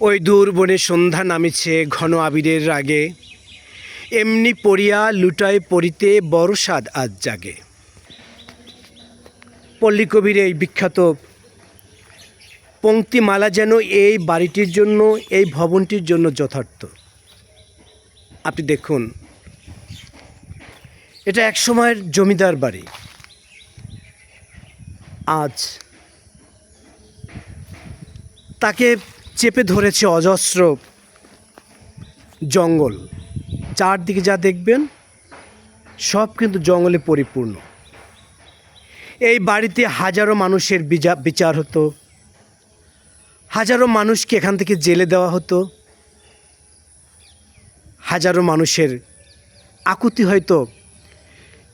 ওই দূর বনে সন্ধ্যা নামিছে ঘন আবিরের রাগে। এমনি পড়িয়া লুটায় পড়িতে বড় স্বাদ আজ জাগে। পল্লী কবির এই বিখ্যাত পংক্তিমালা যেন এই বাড়িটির জন্য, এই ভবনটির জন্য যথার্থ। আপনি দেখুন, এটা এক সময়ের জমিদার বাড়ি। আজ তাকে চেপে ধরেছে অজস্র জঙ্গল। চারদিকে যা দেখবেন, সব কিন্তু জঙ্গলে পরিপূর্ণ। এই বাড়িতে হাজারো মানুষের বিচা- বিচার হতো। হাজারো মানুষকে এখান থেকে জেলে দেওয়া হতো। হাজারো মানুষের আকুতি হয়তো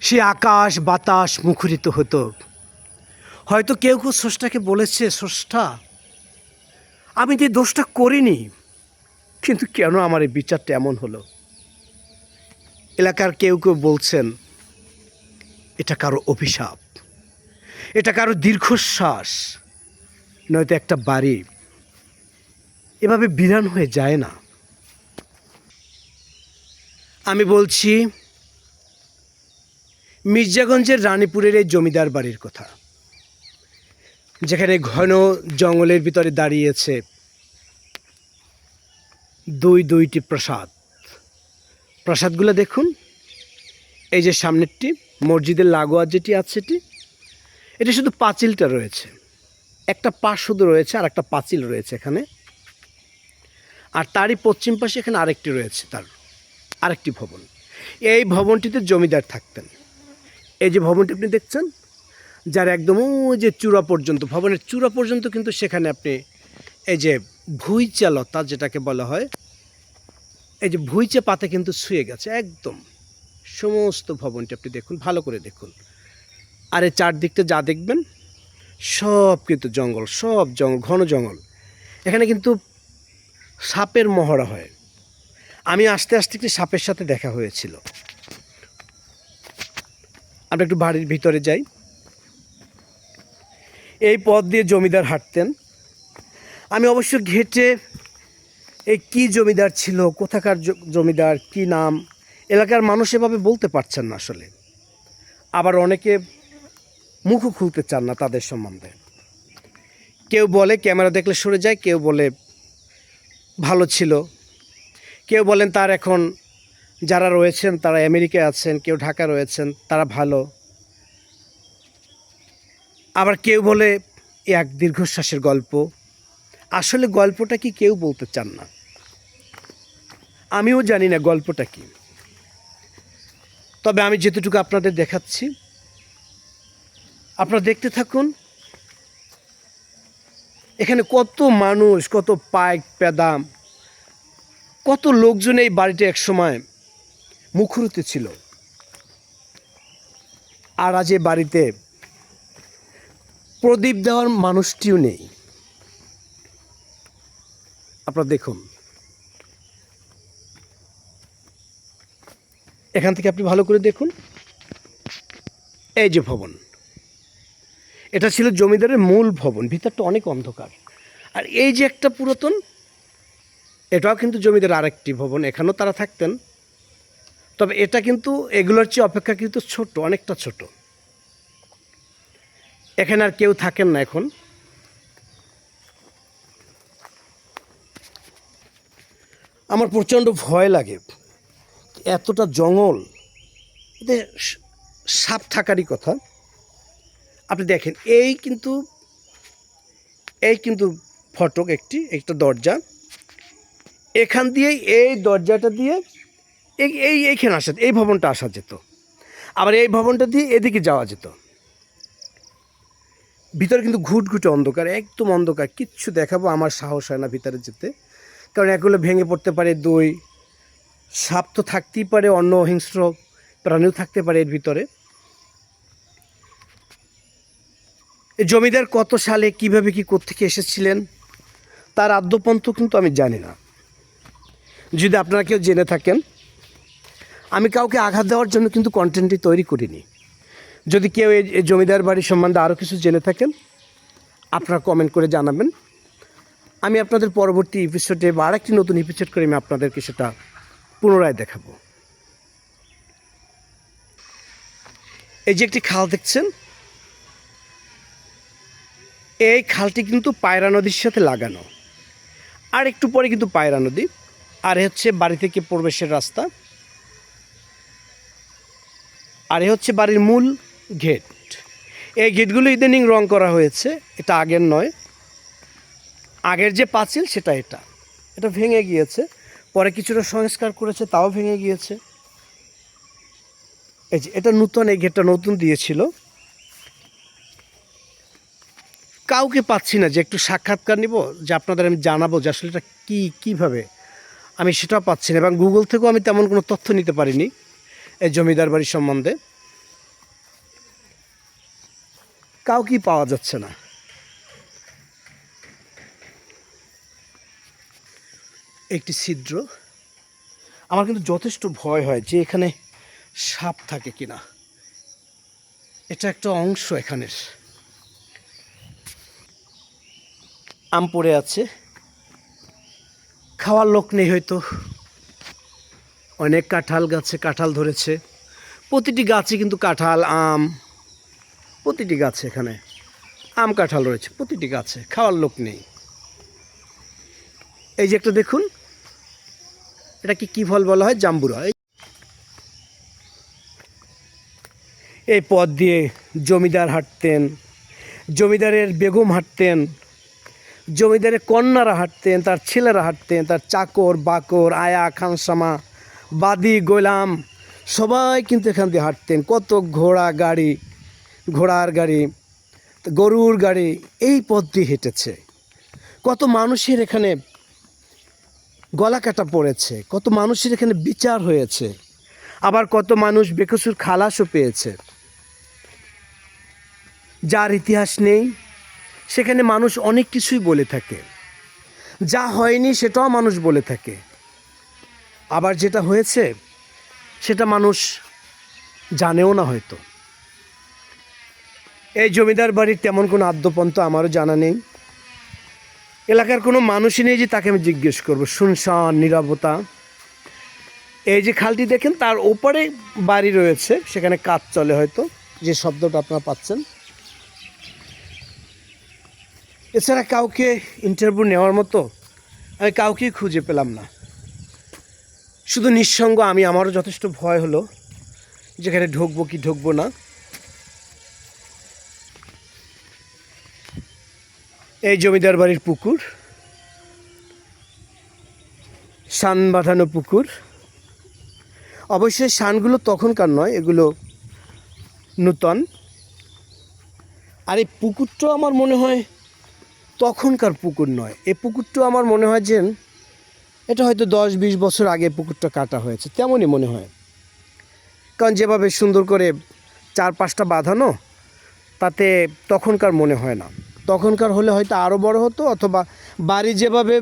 সে আকাশ বাতাস মুখরিত হতো। হয়তো কেউ কেউ স্রষ্টাকে বলেছে, স্রষ্টা আমি যে দোষটা করিনি, কিন্তু কেন আমার এই বিচারটা এমন হলো? এলাকার কেউ কেউ বলছেন, এটা কারও অভিশাপ, এটা কারও দীর্ঘশ্বাস, নয়তো একটা বাড়ি। এভাবে বিরান হয়ে যায় না। আমি বলছি, মির্জাগঞ্জের রানীপুরের এই জমিদার বাড়ির কথা। যেখানে ঘন জঙ্গলের ভিতরে দাঁড়িয়েছে দুই দুইটি প্রাসাদ। প্রাসাদগুলো দেখুন। এই যে সামনেরটি, মসজিদের লাগোয়া যেটি আছে এটি, এটা শুধু পাঁচিলটা রয়েছে। একটা পাশ শুধু রয়েছে, আর একটা পাঁচিল রয়েছে এখানে। আর তারই পশ্চিম পাশে এখানে আরেকটি রয়েছে তার, আরেকটি ভবন। এই ভবনটিতে জমিদার থাকতেন। এই যে ভবনটি আপনি দেখছেন যার একদম ওই যে চূড়া পর্যন্ত, ভবনের চূড়া পর্যন্ত কিন্তু সেখানে আপনি এই যে ভুইচা লতা যেটাকে বলা হয়, এই যে ভুইচা পাতে কিন্তু শুয়ে গেছে একদম। সমস্ত ভবনটি আপনি দেখুন, ভালো করে দেখুন। আর এই চারদিকটা যা দেখবেন, সব কিন্তু জঙ্গল, সব জঙ্গল, ঘন জঙ্গল। এখানে কিন্তু সাপের মহড়া হয়। আমি আস্তে আস্তে একটি সাপের সাথে দেখা হয়েছিল। আমরা একটু বাড়ির ভিতরে যাই। এই পথ দিয়ে জমিদার হাঁটতেন। আমি অবশ্য ঘেটে এই কি জমিদার ছিল, কোথাকার জমিদার, কি নাম, এলাকার মানুষ এভাবে বলতে পারছেন না আসলে। আবার অনেকে মুখও খুলতে চান না তাদের সম্বন্ধে। কেউ বলে ক্যামেরা দেখলে সরে যায়, কেউ বলে ভালো ছিল। কেউ বলেন তার এখন যারা রয়েছেন, তারা আমেরিকায় আছেন, কেউ ঢাকা রয়েছেন, তারা ভালো। আবার কেউ বলে এক দীর্ঘশ্বাসের গল্প। আসলে গল্পটা কি কেউ বলতে চান না। আমিও জানি না গল্পটা কি। তবে আমি যেতটুকু আপনাদের দেখাচ্ছি, আপনারা দেখতে থাকুন। এখানে কত মানুষ, কত পাইক পেদাম কত লোকজন এই বাড়িটা এক সময় মুখরিত ছিল। আর আজ এ বাড়িতে প্রদীপ দেওয়ার মানুষটিও নেই। আপনারা দেখুন। এখান থেকে আপনি ভালো করে দেখুন। এই যে ভবন। এটা ছিল জমিদারের মূল ভবন, ভিতরটা অনেক অন্ধকার। আর এই যে একটা পুরাতন, এটাও কিন্তু জমিদার আরেকটি ভবন, এখানেও তারা থাকতেন। তবে এটা কিন্তু এগুলোর চেয়ে অপেক্ষাকৃত ছোট, অনেকটা ছোট। এখানে আর কেউ থাকেন না এখন। আমার প্রচণ্ড ভয় লাগে। এতটা জঙ্গল। সাপ থাকারই কথা। আপনি দেখেন, এই কিন্তু এই কিন্তু ফটক একটি, একটা দরজা। এখান দিয়ে এই দরজাটা দিয়ে এই, এইখানে আসা, এই ভবনটা আসা যেত। আবার এই ভবনটা দিয়ে এদিকে যাওয়া যেত। ভিতরে কিন্তু ঘুটঘুটে অন্ধকার, একদম অন্ধকার, কিচ্ছু দেখাবো, আমার সাহস হয় না ভিতরে যেতে। কারণ এগুলো ভেঙে পড়তে পারে দই, সাপ তো থাকতেই পারে, অন্য হিংস্র প্রাণীও থাকতে পারে এর ভিতরে। জমিদার কত সালে কীভাবে কি কোত্থেকে এসেছিলেন? তার আদ্যপন্থ কিন্তু আমি জানি না। যদি আপনারা কেউ জেনে থাকেন, আমি কাউকে আঘাত দেওয়ার জন্য কিন্তু কন্টেন্টটি তৈরি করিনি। যদি কেউ এই জমিদার বাড়ি সম্বন্ধে আরও কিছু জেনে থাকেন, আপনারা কমেন্ট করে জানাবেন। আমি আপনাদের পরবর্তী এপিসোডে বা আরেকটি নতুন এপিসোড করে আমি আপনাদেরকে সেটা পুনরায় দেখাবো। এই যে একটি খাল দেখছেন, এই খালটি কিন্তু পায়রা নদীর সাথে লাগানো। আর একটু পরে কিন্তু পায়রা নদী, আর হচ্ছে বাড়ি থেকে প্রবেশের রাস্তা। আর হচ্ছে বাড়ির মূল গেট এই গেটগুলো ইদানিং রং করা হয়েছে, এটা আগের নয়। আগের যে পাঁচিল, সেটা এটা। এটা ভেঙে গিয়েছে। পরে কিছুটা সংস্কার করেছে, তাও ভেঙে গিয়েছে। এই যে, এটা নতুন, এই গেটটা নতুন দিয়েছিল। কাউকে পাচ্ছি না যে একটু সাক্ষাৎকার নিব, যে আপনাদের আমি জানাব যে আসলে এটা কী, কীভাবে। আমি সেটাও পাচ্ছি না, এবং গুগল থেকেও আমি তেমন কোনো তথ্য নিতে পারিনি, এই জমিদার বাড়ির সম্বন্ধে। কাউকেই পাওয়া যাচ্ছে না। একটি ছিদ্র। আমার কিন্তু যথেষ্ট ভয় হয় যে এখানে সাপ থাকে কিনা। এটা একটা অংশ এখানের। আম পড়ে আছে। খাওয়ার লোক নেই হয়তো। অনেক কাঁঠাল গাছে কাঁঠাল ধরেছে। প্রতিটি গাছে কিন্তু কাঁঠাল, আম প্রতিটি গাছে এখানে আম কাঁঠাল রয়েছে, প্রতিটি গাছে, খাওয়ার লোক নেই। এই যে একটা দেখুন এটা কি কী ফল বলা হয়? জাম্বুরা। এই- পথ দিয়ে জমিদার হাঁটতেন, জমিদারের বেগম হাঁটতেন, জমিদারের কন্যারা হাঁটতেন, তার ছেলেরা হাঁটতেন, তার চাকর, বাকর, আয়া, খানসামা, বাদি, গোলাম, সবাই কিন্তু এখান দিয়ে হাঁটতেন। কত ঘোড়া, গাড়ি ঘোড়ার গাড়ি, গরুর গাড়ি, এই পথ দিয়ে হেঁটেছে। কত মানুষের এখানে গলা কাটা পড়েছে, কত মানুষের এখানে বিচার হয়েছে, আবার কত মানুষ বেকসুর খালাসও পেয়েছে। যার ইতিহাস নেই, সেখানে মানুষ অনেক কিছুই বলে থাকে। যা হয়নি সেটাও মানুষ বলে থাকে। আবার যেটা হয়েছে, সেটা মানুষ জানেও না হয়তো। এই জমিদার বাড়ির তেমন কোনো আদ্যপন্ত আমারও জানা নেই। এলাকার কোনো মানুষই নেই যে তাকে আমি জিজ্ঞেস করব। শুনশান, নিরবতা। এই যে খালটি দেখেন, তার ওপারে বাড়ি রয়েছে, সেখানে কাজ চলে হয়তো। যে শব্দটা আপনারা পাচ্ছেন। এছাড়া কাউকে ইন্টারভিউ নেওয়ার মতো আমি কাউকেই খুঁজে পেলাম না। শুধু নিঃসঙ্গ আমি, আমারও যথেষ্ট ভয় হলো, যেখানে ঢুকবো কি ঢুকবো না। এই জমিদার বাড়ির পুকুর, সান বাঁধানো পুকুর। অবশ্যই সানগুলো তখনকার নয়, এগুলো নূতন। আর এই পুকুরটাও আমার মনে হয় তখনকার পুকুর নয়। এই পুকুরটা আমার মনে হয় যে, এটা হয়তো দশ বিশ বছর আগে পুকুরটা কাটা হয়েছে, তেমনই মনে হয়। কারণ যেভাবে সুন্দর করে চার পাঁচটা বাঁধানো, তাতে তখনকার মনে হয় না। তখনকার হলে হয়তো আরও বড় হতো, অথবা বাড়ি যেভাবে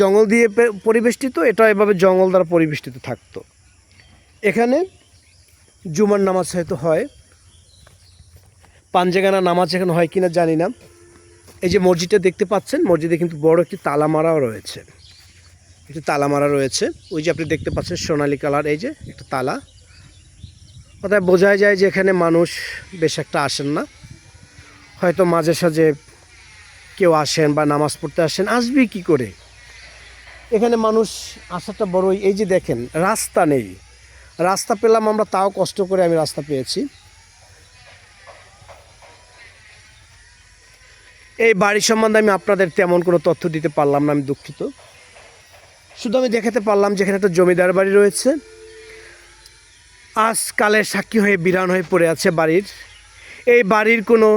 জঙ্গল দিয়ে পরিবেষ্টিত, এটা এভাবে জঙ্গল দ্বারা পরিবেষ্টিত থাকতো। এখানে জুমার নামাজ হয়তো হয়। পাঞ্জেগানা নামাজ এখানে হয় কিনা জানি না। এই যে মসজিদটা দেখতে পাচ্ছেন, মসজিদে কিন্তু বড় একটি তালা মারাও রয়েছে। একটি তালা মারা রয়েছে। ওই যে আপনি দেখতে পাচ্ছেন সোনালী কালার, এই যে একটা তালা। অর্থাৎ বোঝাই যায় যে এখানে মানুষ বেশ একটা আসেন না। হয়তো মাঝে সাঝে কেউ আসেন বা নামাজ পড়তে আসেন, আসবি কি করে? এখানে মানুষ আসাটা বড়ই, এই যে দেখেন, রাস্তা নেই। রাস্তা পেলাম আমরা, তাও কষ্ট করে আমি রাস্তা পেয়েছি। এই বাড়ি সম্বন্ধে আমি আপনাদের তেমন কোনো তথ্য দিতে পারলাম না, আমি দুঃখিত। শুধু আমি দেখাতে পারলাম যে এখানে একটা জমিদার বাড়ি রয়েছে। আজকালের সাক্ষী হয়ে বিরান হয়ে পড়ে আছে বাড়ির। এই বাড়ির কোনো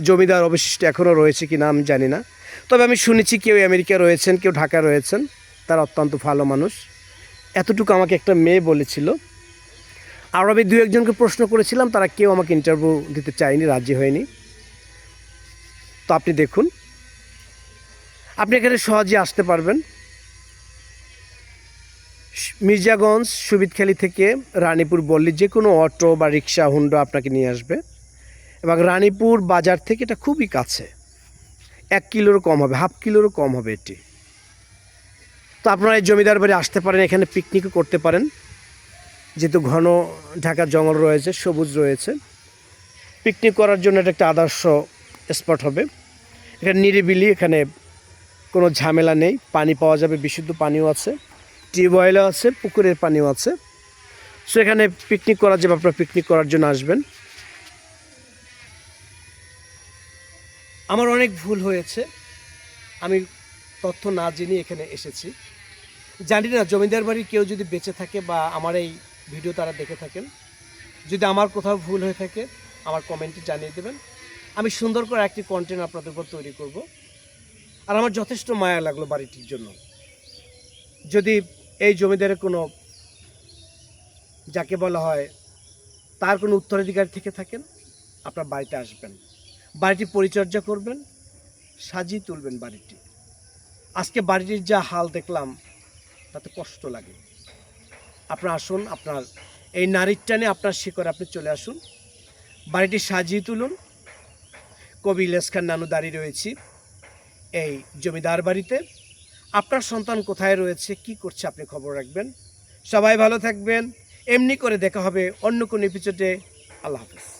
জমিদার অবশিষ্ট এখনও রয়েছে কি না আমি জানি না। তবে আমি শুনেছি কেউ আমেরিকা রয়েছেন, কেউ ঢাকা রয়েছেন, তারা অত্যন্ত ভালো মানুষ। এতটুকু আমাকে একটা মেয়ে বলেছিল। আর আমি দু একজনকে প্রশ্ন করেছিলাম, তারা কেউ আমাকে ইন্টারভিউ দিতে চায়নি, রাজি হয়নি। তো আপনি দেখুন। আপনি এখানে সহজে আসতে পারবেন। মির্জাগঞ্জ সুবিদখালি থেকে রানীপুর বললি যে কোনো অটো বা রিক্সা, হুন্ডা আপনাকে নিয়ে আসবে। এবং রানীপুর বাজার থেকে এটা খুবই কাছে। এক কিলোরও কম হবে, হাফ কিলোরও কম হবে এটি। তো আপনারা এই জমিদার বাড়ি আসতে পারেন, এখানে পিকনিকও করতে পারেন। যেহেতু ঘন ঢাকা জঙ্গল রয়েছে, সবুজ রয়েছে। পিকনিক করার জন্য এটা একটা আদর্শ স্পট হবে। এখানে নিরিবিলি, এখানে কোনো ঝামেলা নেই। পানি পাওয়া যাবে, বিশুদ্ধ পানিও আছে। টিউবওয়েলও আছে, পুকুরের পানিও আছে। সো এখানে পিকনিক করা যাবে আপনারা পিকনিক করার জন্য আসবেন। আমার অনেক ভুল হয়েছে। আমি তথ্য না জেনে এখানে এসেছি। জানি না, জমিদার বাড়ি কেউ যদি বেঁচে থাকে বা আমার এই ভিডিও তারা দেখে থাকেন। যদি আমার কোথাও ভুল হয়ে থাকে, আমার কমেন্টে জানিয়ে দেবেন। আমি সুন্দর করে একটি কন্টেন্ট আপনাদের উপর তৈরি করব। আর আমার যথেষ্ট মায়া লাগল বাড়িটির জন্য। যদি এই জমিদারের কোনো, যাকে বলা হয়, তার কোনো উত্তরাধিকার থেকে থাকেন, আপনার বাড়িতে আসবেন। বাড়িটি পরিচর্যা করবেন, সাজিয়ে তুলবেন বাড়িটি। আজকে বাড়িটির যা হাল দেখলাম, তাতে কষ্ট লাগে। আপনার আসুন, আপনার এই নারীর টানে আপনার শিকড় আপনি চলে আসুন। বাড়িটি সাজিয়ে তুলুন। কবি ইলিয়াস খান নানু দাঁড়িয়ে রয়েছি এই জমিদার বাড়িতে। আপনার সন্তান কোথায় রয়েছে, কি করছে আপনি খবর রাখবেন। সবাই ভালো থাকবেন। এমনি করে দেখা হবে অন্য কোনো এপিসোডে আল্লাহ হাফিজ।